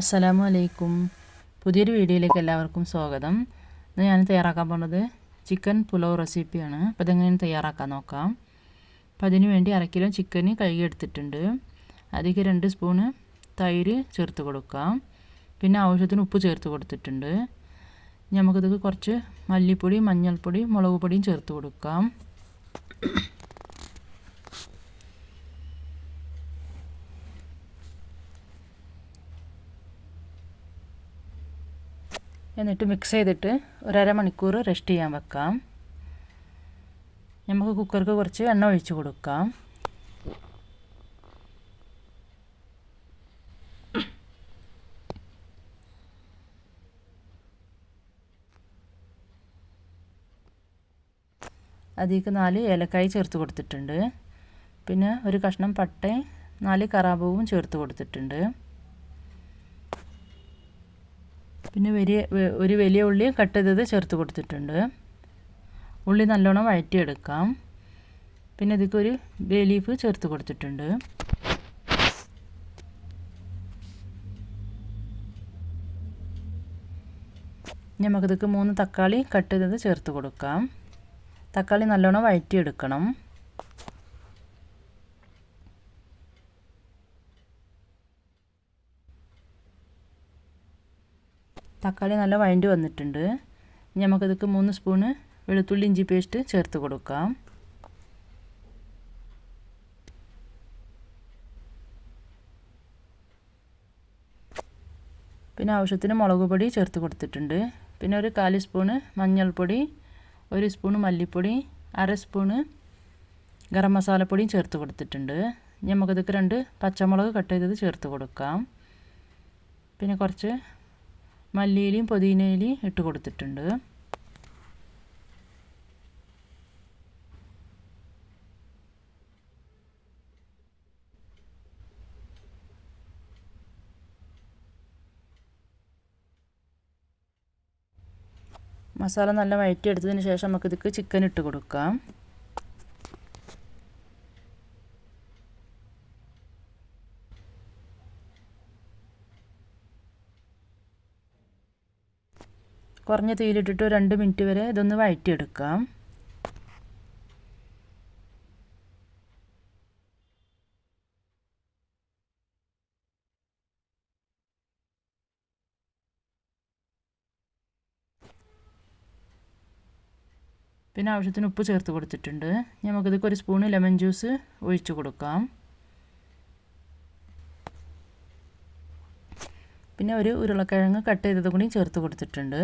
അസ്സലാമു അലൈക്കും പുതിയൊരു വീഡിയോയിലേക്ക് എല്ലാവർക്കും സ്വാഗതം. ഇന്ന് ഞാൻ തയ്യാറാക്കാൻ പോണത് ചിക്കൻ പുലാവ് റെസിപ്പിയാണ്. അപ്പോൾ ഇതെങ്ങനെ തയ്യാറാക്കാൻ നോക്കാം. അപ്പം അതിന് വേണ്ടി അര കിലോ ചിക്കന് കഴുകിയെടുത്തിട്ടുണ്ട് അതിലേക്ക് രണ്ട് സ്പൂണ് തൈര് ചേർത്ത് കൊടുക്കാം. പിന്നെ ആവശ്യത്തിന് ഉപ്പ് ചേർത്ത് കൊടുത്തിട്ടുണ്ട്. നമുക്കിത് കുറച്ച് മല്ലിപ്പൊടി മഞ്ഞൾപ്പൊടി മുളക് പൊടിയും ചേർത്ത് കൊടുക്കാം. എന്നിട്ട് മിക്സ് ചെയ്തിട്ട് ഒരര മണിക്കൂർ റെസ്റ്റ് ചെയ്യാൻ വെക്കാം. നമുക്ക് കുക്കർക്ക് കുറച്ച് എണ്ണ ഒഴിച്ച് കൊടുക്കാം. അതിലേക്ക് നാല് ഏലക്കായ് ചേർത്ത് കൊടുത്തിട്ടുണ്ട്. പിന്നെ ഒരു കഷ്ണം പട്ടയും നാല് കറാമ്പൂവും ചേർത്ത് കൊടുത്തിട്ടുണ്ട്. പിന്നെ വലിയ ഒരു വലിയ ഉള്ളി കട്ട് ചെയ്തത് ചേർത്ത് കൊടുത്തിട്ടുണ്ട്. ഉള്ളി നല്ലോണം വഴറ്റിയെടുക്കാം. പിന്നെ ഇതിക്കൊരു ബേ ലീഫ് ചേർത്ത് കൊടുത്തിട്ടുണ്ട്. നമുക്കിതൊക്കെ മൂന്ന് തക്കാളി കട്ട് ചെയ്തത് ചേർത്ത് കൊടുക്കാം. തക്കാളി നല്ലോണം വഴറ്റിയെടുക്കണം. തക്കാളി നല്ല വഴണ്ടി വന്നിട്ടുണ്ട്. ഇനി നമുക്കിതൊക്കെ മൂന്ന് സ്പൂണ് വെളുത്തുള്ളി ഇഞ്ചി പേസ്റ്റ് ചേർത്ത് കൊടുക്കാം. പിന്നെ ആവശ്യത്തിന് മുളക് പൊടി ചേർത്ത് കൊടുത്തിട്ടുണ്ട്. പിന്നെ ഒരു കാൽ സ്പൂണ് മഞ്ഞൾപ്പൊടി ഒരു സ്പൂണ് മല്ലിപ്പൊടി അര സ്പൂണ് ഗരം മസാലപ്പൊടിയും ചേർത്ത് കൊടുത്തിട്ടുണ്ട്. നമുക്കിതൊക്കെ രണ്ട് പച്ചമുളക് കട്ട് ചെയ്തത് ചേർത്ത് കൊടുക്കാം. പിന്നെ കുറച്ച് മല്ലിയിലയും പുതിനയിലയും ഇട്ട് കൊടുത്തിട്ടുണ്ട്. മസാല നല്ല വഴറ്റിയെടുത്തതിന് ശേഷം നമുക്കിതിക്ക് ചിക്കൻ ഇട്ട് കൊടുക്കാം. കുറഞ്ഞ തീയിലിട്ടിട്ട് രണ്ട് മിനിറ്റ് വരെ ഇതൊന്ന് വഴറ്റിയെടുക്കാം. പിന്നെ ആവശ്യത്തിന് ഉപ്പ് ചേർത്ത് കൊടുത്തിട്ടുണ്ട്. നമുക്കിതൊക്കെ ഒരു സ്പൂണ് ലെമൺ ജ്യൂസ് ഒഴിച്ച് കൊടുക്കാം. പിന്നെ ഒരു ഉരുളക്കിഴങ്ങ് കട്ട് ചെയ്തത് കൂടി ചേർത്ത് കൊടുത്തിട്ടുണ്ട്.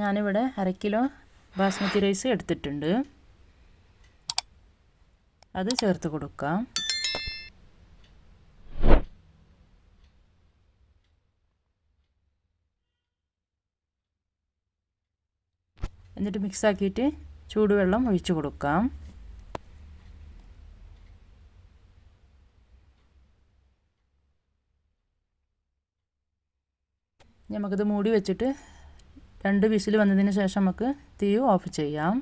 ഞാനിവിടെ അര കിലോ ബാസ്മതി റൈസ് എടുത്തിട്ടുണ്ട്. അത് ചേർത്ത് കൊടുക്കാം. എന്നിട്ട് മിക്സാക്കിയിട്ട് ചൂടുവെള്ളം ഒഴിച്ചു കൊടുക്കാം. നമുക്കിത് മൂടി വെച്ചിട്ട് രണ്ട് വിസിൽ വന്നതിന് ശേഷം നമുക്ക് തീ ഓഫ് ചെയ്യാം.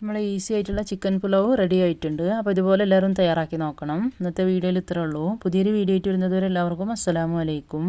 നമ്മൾ ഈസി ആയിട്ടുള്ള ചിക്കൻ പുലാവ് റെഡി ആയിട്ടുണ്ട്. അപ്പോൾ ഇതുപോലെ എല്ലാവരും തയ്യാറാക്കി നോക്കണം. ഇന്നത്തെ വീഡിയോയിൽ ഇത്രയേ ഉള്ളൂ. പുതിയൊരു വീഡിയോ ആയിട്ട് വരുന്നതുവരെ എല്ലാവർക്കും അസ്സലാമു അലൈക്കും.